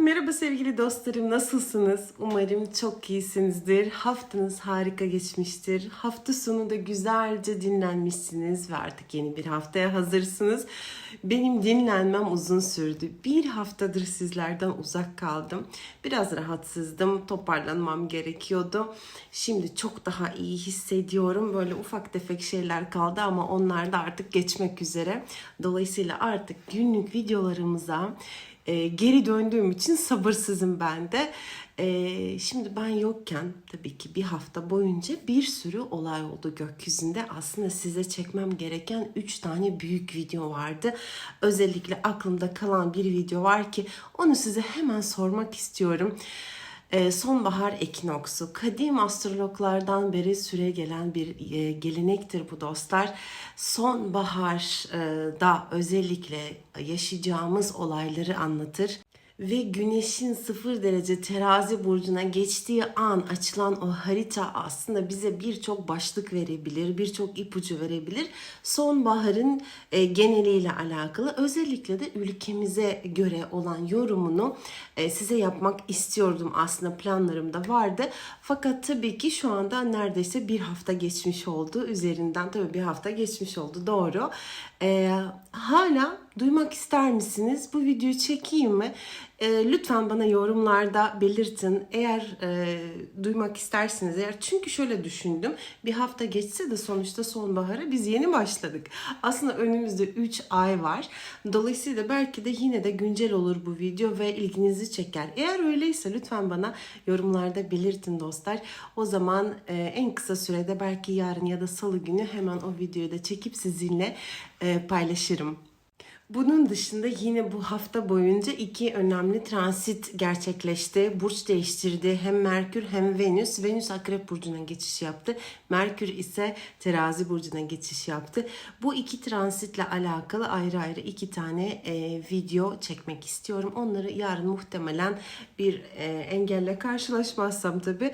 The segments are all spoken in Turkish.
Merhaba sevgili dostlarım, nasılsınız? Umarım çok iyisinizdir. Haftanız harika geçmiştir. Hafta sonu da güzelce dinlenmişsiniz ve artık yeni bir haftaya hazırsınız. Benim dinlenmem uzun sürdü. Bir haftadır sizlerden uzak kaldım. Biraz rahatsızdım, toparlanmam gerekiyordu. Şimdi çok daha iyi hissediyorum. Böyle ufak tefek şeyler kaldı ama onlar da artık geçmek üzere. Dolayısıyla artık günlük videolarımıza e, geri döndüğüm için sabırsızım ben de. E, şimdi ben yokken tabii ki bir hafta boyunca bir sürü olay oldu gökyüzünde. Aslında size çekmem gereken 3 tane büyük video vardı. Özellikle aklımda kalan bir video var ki onu size hemen sormak istiyorum. Ee, sonbahar ekinoksu. Kadim astrologlardan beri süre gelen bir e, gelenektir bu dostlar. Sonbaharda özellikle yaşayacağımız olayları anlatır ve güneşin sıfır derece terazi burcuna geçtiği an açılan o harita aslında bize birçok başlık verebilir, birçok ipucu verebilir. Sonbaharın e, geneliyle alakalı özellikle de ülkemize göre olan yorumunu e, size yapmak istiyordum aslında planlarımda vardı. Fakat tabii ki şu anda neredeyse bir hafta geçmiş oldu. Üzerinden tabii bir hafta geçmiş oldu doğru. E, hala duymak ister misiniz? Bu videoyu çekeyim mi? E, lütfen bana yorumlarda belirtin. Eğer e, duymak isterseniz eğer çünkü şöyle düşündüm. Bir hafta geçse de sonuçta sonbahara biz yeni başladık. Aslında önümüzde 3 ay var. Dolayısıyla belki de yine de güncel olur bu video ve ilginizi çeker. Eğer öyleyse lütfen bana yorumlarda belirtin dostlar. O zaman e, en kısa sürede belki yarın ya da salı günü hemen o videoyu da çekip sizinle e, paylaşırım. Bunun dışında yine bu hafta boyunca iki önemli transit gerçekleşti. Burç değiştirdi. Hem Merkür hem Venüs. Venüs Akrep Burcu'na geçiş yaptı. Merkür ise Terazi Burcu'na geçiş yaptı. Bu iki transitle alakalı ayrı ayrı iki tane e, video çekmek istiyorum. Onları yarın muhtemelen bir e, engelle karşılaşmazsam tabii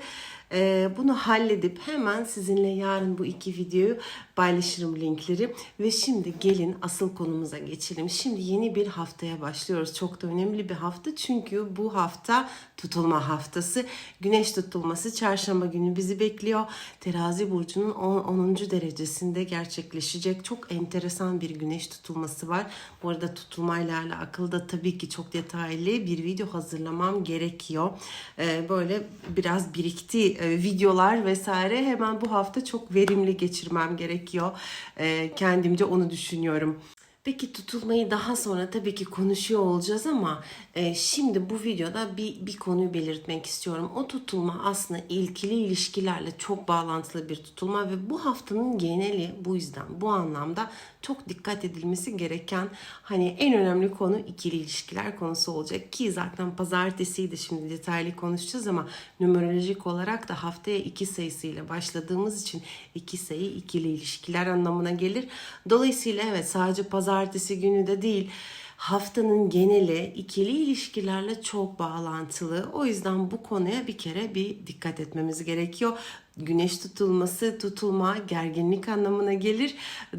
e, bunu halledip hemen sizinle yarın bu iki videoyu paylaşırım linkleri. Ve şimdi gelin asıl konumuza geçelim. Şimdi yeni bir haftaya başlıyoruz. Çok da önemli bir hafta çünkü bu hafta tutulma haftası. Güneş tutulması çarşamba günü bizi bekliyor. Terazi burcunun 10. 10. derecesinde gerçekleşecek çok enteresan bir güneş tutulması var. Bu arada tutulmayla alakalı da tabii ki çok detaylı bir video hazırlamam gerekiyor. Ee, böyle biraz birikti e, videolar vesaire hemen bu hafta çok verimli geçirmem gerekiyor. Ee, kendimce onu düşünüyorum. Peki tutulmayı daha sonra tabii ki konuşuyor olacağız ama e, şimdi bu videoda bir, bir konuyu belirtmek istiyorum. O tutulma aslında ilkili ilişkilerle çok bağlantılı bir tutulma ve bu haftanın geneli bu yüzden bu anlamda çok dikkat edilmesi gereken hani en önemli konu ikili ilişkiler konusu olacak ki zaten pazartesiydi şimdi detaylı konuşacağız ama numerolojik olarak da haftaya iki sayısıyla başladığımız için iki sayı ikili ilişkiler anlamına gelir. Dolayısıyla evet sadece pazartesi günü de değil haftanın geneli ikili ilişkilerle çok bağlantılı. O yüzden bu konuya bir kere bir dikkat etmemiz gerekiyor. Güneş tutulması, tutulma, gerginlik anlamına gelir.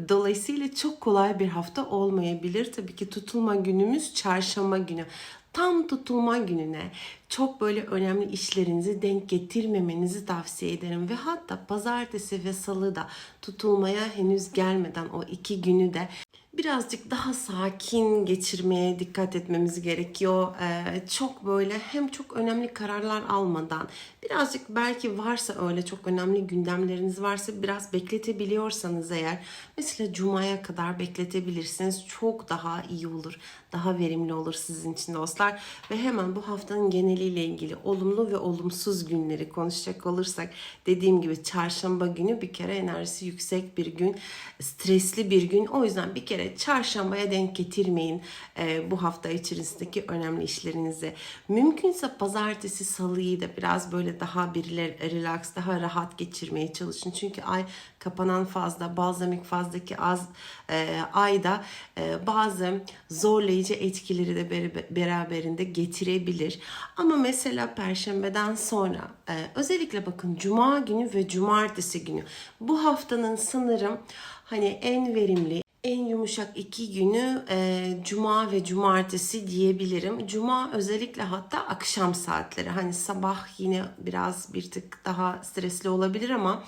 Dolayısıyla çok kolay bir hafta olmayabilir. Tabii ki tutulma günümüz çarşamba günü tam tutulma gününe çok böyle önemli işlerinizi denk getirmemenizi tavsiye ederim. Ve hatta pazartesi ve salı da tutulmaya henüz gelmeden o iki günü de birazcık daha sakin geçirmeye dikkat etmemiz gerekiyor. Ee, çok böyle hem çok önemli kararlar almadan birazcık belki varsa öyle çok önemli gündemleriniz varsa biraz bekletebiliyorsanız eğer mesela cumaya kadar bekletebilirsiniz çok daha iyi olur. Daha verimli olur sizin için dostlar. Ve hemen bu haftanın geneliyle ilgili olumlu ve olumsuz günleri konuşacak olursak dediğim gibi çarşamba günü bir kere enerjisi yüksek bir gün, stresli bir gün. O yüzden bir kere çarşambaya denk getirmeyin e, bu hafta içerisindeki önemli işlerinizi. Mümkünse pazartesi, salıyı da biraz böyle daha birileri relax, daha rahat geçirmeye çalışın. Çünkü ay kapanan fazla, balzamik fazdaki az e, ayda e, bazı zorlayıcı etkileri de ber- beraberinde getirebilir. Ama mesela perşembeden sonra e, özellikle bakın cuma günü ve cumartesi günü bu haftanın sanırım hani en verimli En yumuşak iki günü e, cuma ve cumartesi diyebilirim. Cuma özellikle hatta akşam saatleri. Hani sabah yine biraz bir tık daha stresli olabilir ama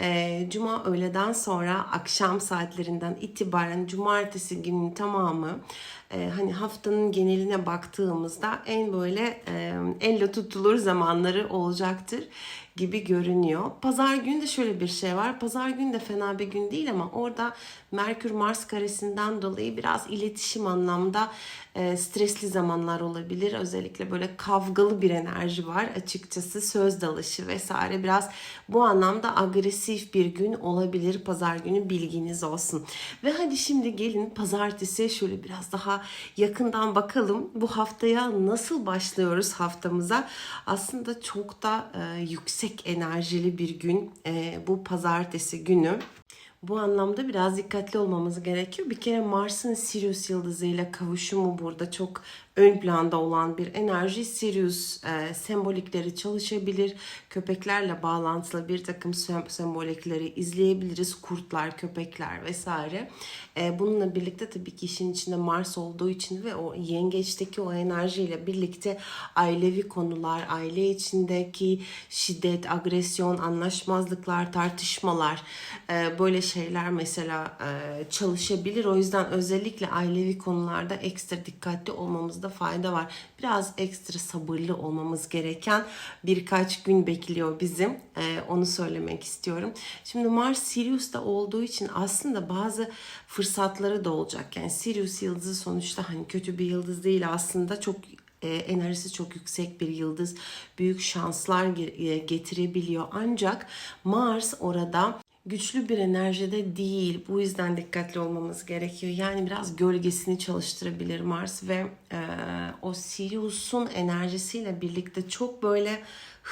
e, cuma öğleden sonra akşam saatlerinden itibaren cumartesi günün tamamı e, hani haftanın geneline baktığımızda en böyle e, elle tutulur zamanları olacaktır gibi görünüyor. Pazar günü de şöyle bir şey var. Pazar günü de fena bir gün değil ama orada Merkür Mars karesinden dolayı biraz iletişim anlamda e, stresli zamanlar olabilir. Özellikle böyle kavgalı bir enerji var açıkçası söz dalışı vesaire biraz bu anlamda agresif bir gün olabilir pazar günü bilginiz olsun. Ve hadi şimdi gelin pazartesi şöyle biraz daha yakından bakalım bu haftaya nasıl başlıyoruz haftamıza. Aslında çok da e, yüksek enerjili bir gün e, bu pazartesi günü. Bu anlamda biraz dikkatli olmamız gerekiyor. Bir kere Mars'ın Sirius yıldızıyla kavuşumu burada çok ön planda olan bir enerji. Sirius e, sembolikleri çalışabilir. Köpeklerle bağlantılı bir takım sem- sembolikleri izleyebiliriz. Kurtlar, köpekler vesaire. E, bununla birlikte tabii ki işin içinde Mars olduğu için ve o yengeçteki o enerjiyle birlikte ailevi konular, aile içindeki şiddet, agresyon, anlaşmazlıklar, tartışmalar e, böyle şeyler mesela e, çalışabilir. O yüzden özellikle ailevi konularda ekstra dikkatli olmamızda fayda var. Biraz ekstra sabırlı olmamız gereken birkaç gün bekliyor bizim. E, onu söylemek istiyorum. Şimdi Mars Sirius'ta olduğu için aslında bazı fırsatları da olacak. Yani Sirius yıldızı sonuçta hani kötü bir yıldız değil aslında çok e, enerjisi çok yüksek bir yıldız. Büyük şanslar e, getirebiliyor. Ancak Mars orada güçlü bir enerjide değil. Bu yüzden dikkatli olmamız gerekiyor. Yani biraz gölgesini çalıştırabilir Mars ve e, o Sirius'un enerjisiyle birlikte çok böyle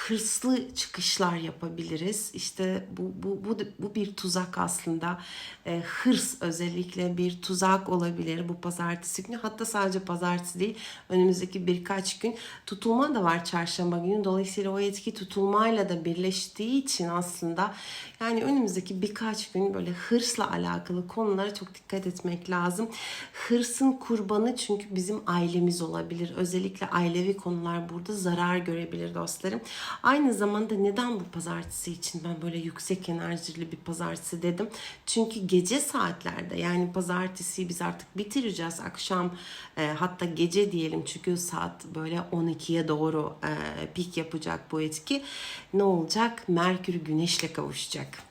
hırslı çıkışlar yapabiliriz. İşte bu bu bu bu bir tuzak aslında. E, hırs özellikle bir tuzak olabilir bu pazartesi günü. Hatta sadece pazartesi değil. Önümüzdeki birkaç gün tutulma da var çarşamba günü. Dolayısıyla o etki tutulmayla da birleştiği için aslında yani önümüzdeki birkaç gün böyle hırsla alakalı konulara çok dikkat etmek lazım. Hırsın kurbanı çünkü bizim ailemiz olabilir. Özellikle ailevi konular burada zarar görebilir dostlarım. Aynı zamanda neden bu pazartesi için ben böyle yüksek enerjili bir pazartesi dedim? Çünkü gece saatlerde yani pazartesiyi biz artık bitireceğiz akşam e, hatta gece diyelim çünkü saat böyle 12'ye doğru e, pik yapacak bu etki. Ne olacak? Merkür güneşle kavuşacak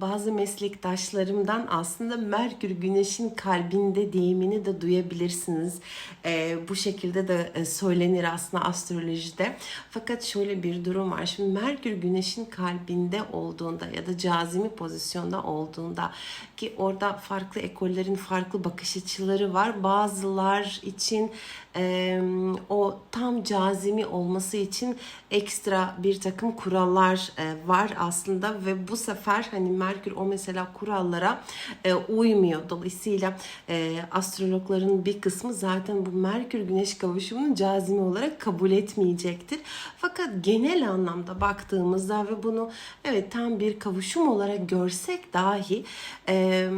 bazı meslektaşlarımdan aslında Merkür Güneş'in kalbinde deyimini de duyabilirsiniz. Ee, bu şekilde de e, söylenir aslında astrolojide. Fakat şöyle bir durum var. Şimdi Merkür Güneş'in kalbinde olduğunda ya da cazimi pozisyonda olduğunda ki orada farklı ekollerin farklı bakış açıları var. Bazılar için e, o tam cazimi olması için ekstra bir takım kurallar e, var aslında ve bu sefer hani Merkür o mesela kurallara e, uymuyor. Dolayısıyla e, astrologların bir kısmı zaten bu Merkür Güneş kavuşumunu cazimi olarak kabul etmeyecektir. Fakat genel anlamda baktığımızda ve bunu evet tam bir kavuşum olarak görsek dahi e,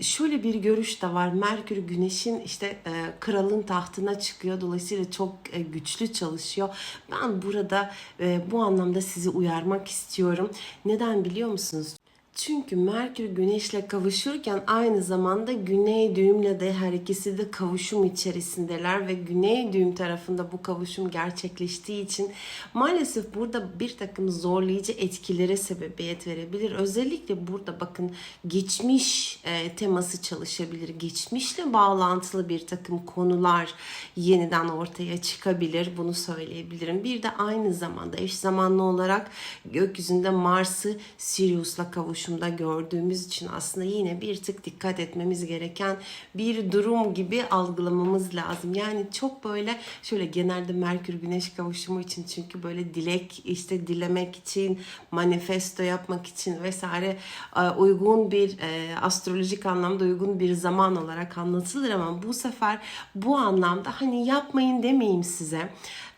şöyle bir görüş de var. Merkür Güneş'in işte e, kralın tahtına çıkıyor. Dolayısıyla çok e, güçlü çalışıyor. Ben burada e, bu anlamda sizi uyarmak istiyorum. Neden biliyor musunuz? Çünkü Merkür Güneş'le kavuşurken aynı zamanda Güney düğümle de her ikisi de kavuşum içerisindeler ve Güney düğüm tarafında bu kavuşum gerçekleştiği için maalesef burada bir takım zorlayıcı etkilere sebebiyet verebilir. Özellikle burada bakın geçmiş e, teması çalışabilir. Geçmişle bağlantılı bir takım konular yeniden ortaya çıkabilir. Bunu söyleyebilirim. Bir de aynı zamanda eş zamanlı olarak gökyüzünde Mars'ı Sirius'la kavuşum kavuşumda gördüğümüz için aslında yine bir tık dikkat etmemiz gereken bir durum gibi algılamamız lazım. Yani çok böyle şöyle genelde Merkür Güneş kavuşumu için çünkü böyle dilek işte dilemek için manifesto yapmak için vesaire e, uygun bir e, astrolojik anlamda uygun bir zaman olarak anlatılır ama bu sefer bu anlamda hani yapmayın demeyeyim size.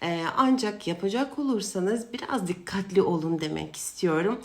E, ancak yapacak olursanız biraz dikkatli olun demek istiyorum.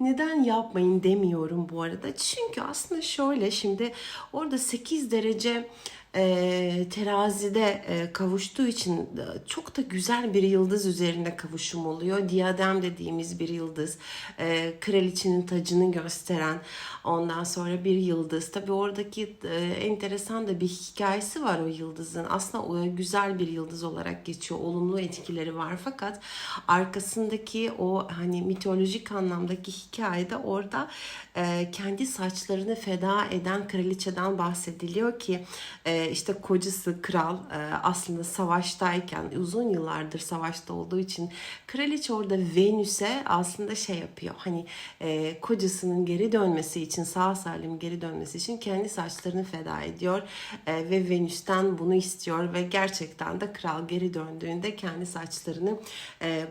Neden yapmayın demiyorum bu arada. Çünkü aslında şöyle şimdi orada 8 derece e, terazide e, kavuştuğu için e, çok da güzel bir yıldız üzerinde kavuşum oluyor. Diyadem dediğimiz bir yıldız. E, kraliçenin tacını gösteren ondan sonra bir yıldız. Tabi oradaki e, enteresan da bir hikayesi var o yıldızın. Aslında o güzel bir yıldız olarak geçiyor. Olumlu etkileri var fakat arkasındaki o hani mitolojik anlamdaki hikayede orada e, kendi saçlarını feda eden kraliçeden bahsediliyor ki e, işte kocası kral e, aslında savaştayken uzun yıllardır savaşta olduğu için kraliçe orada Venüs'e aslında şey yapıyor. Hani e, kocasının geri dönmesi için sağ salim geri dönmesi için kendi saçlarını feda ediyor e, ve Venüs'ten bunu istiyor ve gerçekten de kral geri döndüğünde kendi saçlarını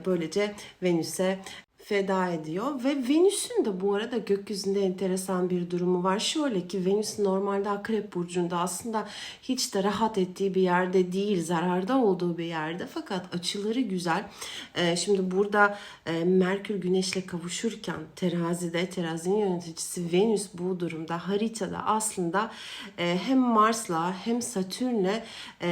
böylece Venüs'e feda ediyor ve Venüs'ün de bu arada gökyüzünde enteresan bir durumu var. Şöyle ki Venüs normalde Akrep burcunda aslında hiç de rahat ettiği bir yerde değil, zararda olduğu bir yerde fakat açıları güzel. Ee, şimdi burada e, Merkür Güneş'le kavuşurken terazide, terazinin yöneticisi Venüs bu durumda haritada aslında e, hem Mars'la hem Satürn'le e,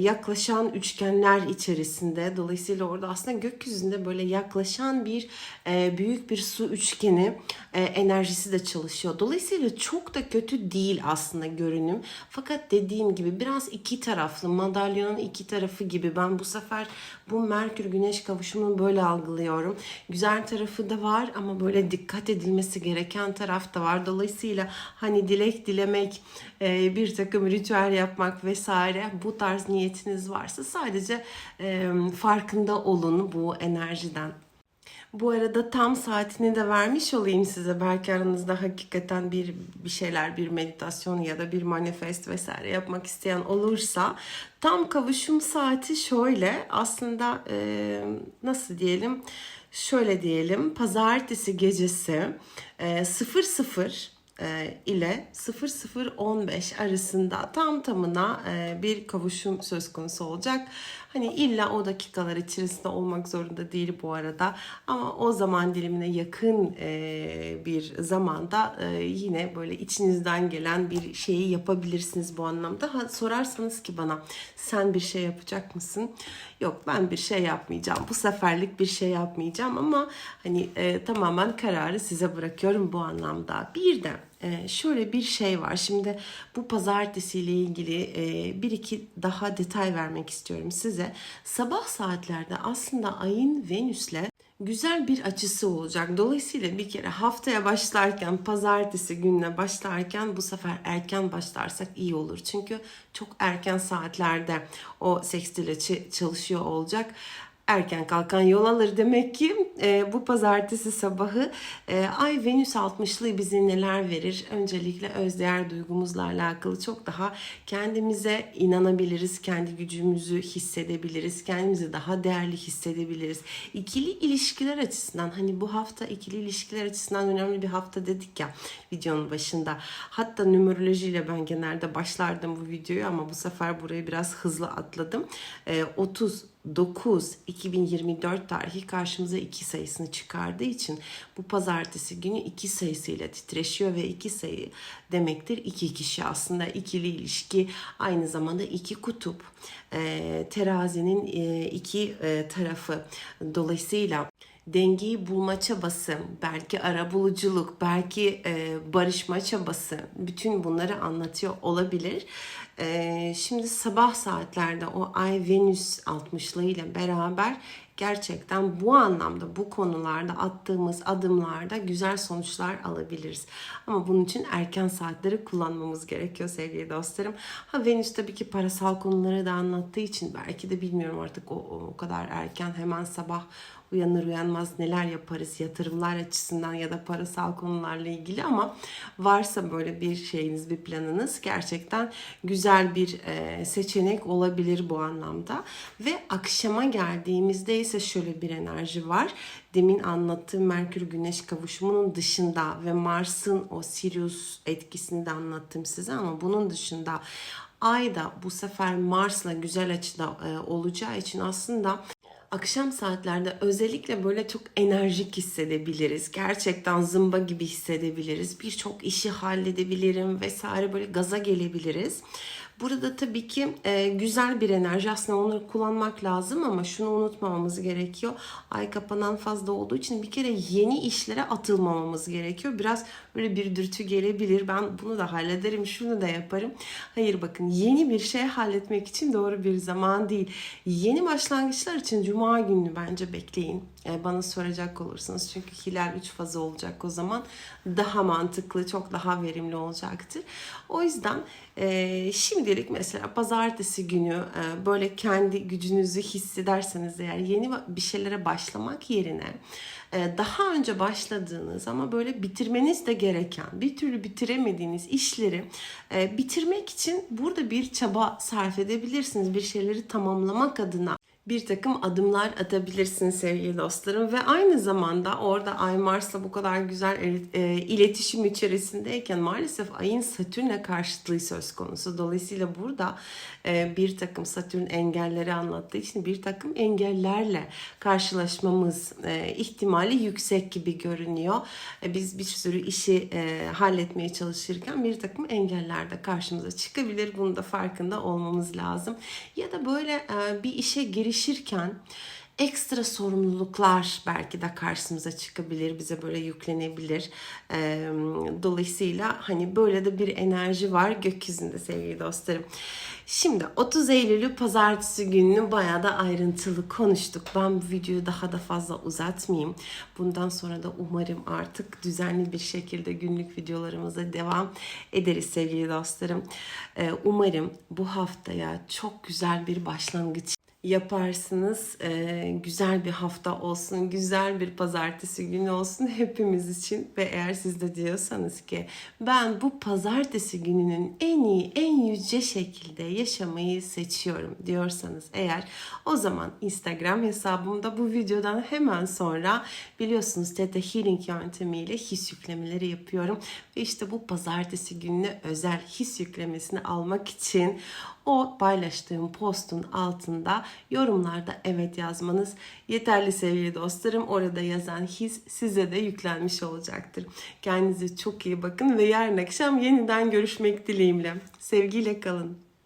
yaklaşan üçgenler içerisinde. Dolayısıyla orada aslında gökyüzünde böyle yaklaşan bir e, büyük bir su üçgeni e, enerjisi de çalışıyor. Dolayısıyla çok da kötü değil aslında görünüm. Fakat dediğim gibi biraz iki taraflı, madalyonun iki tarafı gibi. Ben bu sefer bu Merkür Güneş kavuşumunu böyle algılıyorum. Güzel tarafı da var ama böyle dikkat edilmesi gereken taraf da var. Dolayısıyla hani dilek dilemek, e, bir takım ritüel yapmak vesaire bu tarz niyetiniz varsa sadece farkında olun bu enerjiden. Bu arada tam saatini de vermiş olayım size. Belki aranızda hakikaten bir bir şeyler, bir meditasyon ya da bir manifest vesaire yapmak isteyen olursa tam kavuşum saati şöyle. Aslında e, nasıl diyelim? Şöyle diyelim. Pazartesi gecesi e, 00 e, ile 00-15 arasında tam tamına e, bir kavuşum söz konusu olacak. Hani illa o dakikalar içerisinde olmak zorunda değil bu arada ama o zaman dilimine yakın e, bir zamanda yine böyle içinizden gelen bir şeyi yapabilirsiniz bu anlamda. Ha, sorarsanız ki bana sen bir şey yapacak mısın? Yok ben bir şey yapmayacağım. Bu seferlik bir şey yapmayacağım ama hani e, tamamen kararı size bırakıyorum bu anlamda. Bir de e, şöyle bir şey var. Şimdi bu pazartesi ile ilgili e, bir iki daha detay vermek istiyorum size. Sabah saatlerde aslında ayın Venüs'le güzel bir açısı olacak. Dolayısıyla bir kere haftaya başlarken, pazartesi gününe başlarken bu sefer erken başlarsak iyi olur. Çünkü çok erken saatlerde o sekstil açı çalışıyor olacak erken kalkan yol alır demek ki e, bu pazartesi sabahı e, Ay Venüs 60'lı bize neler verir? Öncelikle özdeğer duygumuzla alakalı çok daha kendimize inanabiliriz, kendi gücümüzü hissedebiliriz, kendimizi daha değerli hissedebiliriz. İkili ilişkiler açısından hani bu hafta ikili ilişkiler açısından önemli bir hafta dedik ya videonun başında. Hatta numerolojiyle ben genelde başlardım bu videoyu ama bu sefer burayı biraz hızlı atladım. E, 30 9 2024 tarihi karşımıza 2 sayısını çıkardığı için bu pazartesi günü 2 sayısıyla titreşiyor ve 2 sayı demektir iki kişi aslında ikili ilişki aynı zamanda iki kutup e, terazinin e, iki e, tarafı dolayısıyla dengeyi bulma çabası, belki arabuluculuk, belki e, barışma çabası bütün bunları anlatıyor olabilir. E, şimdi sabah saatlerde o Ay Venüs 60'lı ile beraber gerçekten bu anlamda bu konularda attığımız adımlarda güzel sonuçlar alabiliriz. Ama bunun için erken saatleri kullanmamız gerekiyor sevgili dostlarım. Ha Venüs tabii ki parasal konuları da anlattığı için belki de bilmiyorum artık o, o kadar erken hemen sabah uyanır uyanmaz neler yaparız yatırımlar açısından ya da parasal konularla ilgili ama varsa böyle bir şeyiniz bir planınız gerçekten güzel bir e, seçenek olabilir bu anlamda. Ve akşama geldiğimizde ise şöyle bir enerji var. Demin anlattığım Merkür Güneş kavuşumunun dışında ve Mars'ın o Sirius etkisini de anlattım size ama bunun dışında Ay da bu sefer Mars'la güzel açıda e, olacağı için aslında Akşam saatlerde özellikle böyle çok enerjik hissedebiliriz. Gerçekten zımba gibi hissedebiliriz. Birçok işi halledebilirim vesaire böyle gaza gelebiliriz. Burada tabii ki e, güzel bir enerji aslında onları kullanmak lazım ama şunu unutmamamız gerekiyor. Ay kapanan fazla olduğu için bir kere yeni işlere atılmamamız gerekiyor. Biraz böyle bir dürtü gelebilir. Ben bunu da hallederim, şunu da yaparım. Hayır bakın yeni bir şey halletmek için doğru bir zaman değil. Yeni başlangıçlar için cuma günü bence bekleyin. E, bana soracak olursanız çünkü hilal 3 fazı olacak o zaman daha mantıklı, çok daha verimli olacaktır. O yüzden e, şimdilik mesela pazartesi günü e, böyle kendi gücünüzü hissederseniz eğer yeni bir şeylere başlamak yerine e, daha önce başladığınız ama böyle bitirmeniz de gereken bir türlü bitiremediğiniz işleri e, bitirmek için burada bir çaba sarf edebilirsiniz. Bir şeyleri tamamlamak adına bir takım adımlar atabilirsiniz sevgili dostlarım ve aynı zamanda orada Ay Mars'la bu kadar güzel e, iletişim içerisindeyken maalesef Ay'ın Satürn'e karşıtlığı söz konusu. Dolayısıyla burada e, bir takım Satürn engelleri anlattığı için bir takım engellerle karşılaşmamız e, ihtimali yüksek gibi görünüyor. E, biz bir sürü işi e, halletmeye çalışırken bir takım engeller de karşımıza çıkabilir. Bunun da farkında olmamız lazım. Ya da böyle e, bir işe girişirken ekstra sorumluluklar belki de karşımıza çıkabilir, bize böyle yüklenebilir. Dolayısıyla hani böyle de bir enerji var gökyüzünde sevgili dostlarım. Şimdi 30 Eylül'ü pazartesi gününü bayağı da ayrıntılı konuştuk. Ben bu videoyu daha da fazla uzatmayayım. Bundan sonra da umarım artık düzenli bir şekilde günlük videolarımıza devam ederiz sevgili dostlarım. Umarım bu haftaya çok güzel bir başlangıç yaparsınız. Ee, güzel bir hafta olsun, güzel bir pazartesi günü olsun hepimiz için. Ve eğer siz de diyorsanız ki ben bu pazartesi gününün en iyi, en yüce şekilde yaşamayı seçiyorum diyorsanız eğer o zaman Instagram hesabımda bu videodan hemen sonra biliyorsunuz Theta Healing yöntemiyle his yüklemeleri yapıyorum. Ve işte bu pazartesi gününe özel his yüklemesini almak için o paylaştığım postun altında yorumlarda evet yazmanız yeterli sevgili dostlarım. Orada yazan his size de yüklenmiş olacaktır. Kendinize çok iyi bakın ve yarın akşam yeniden görüşmek dileğimle. Sevgiyle kalın.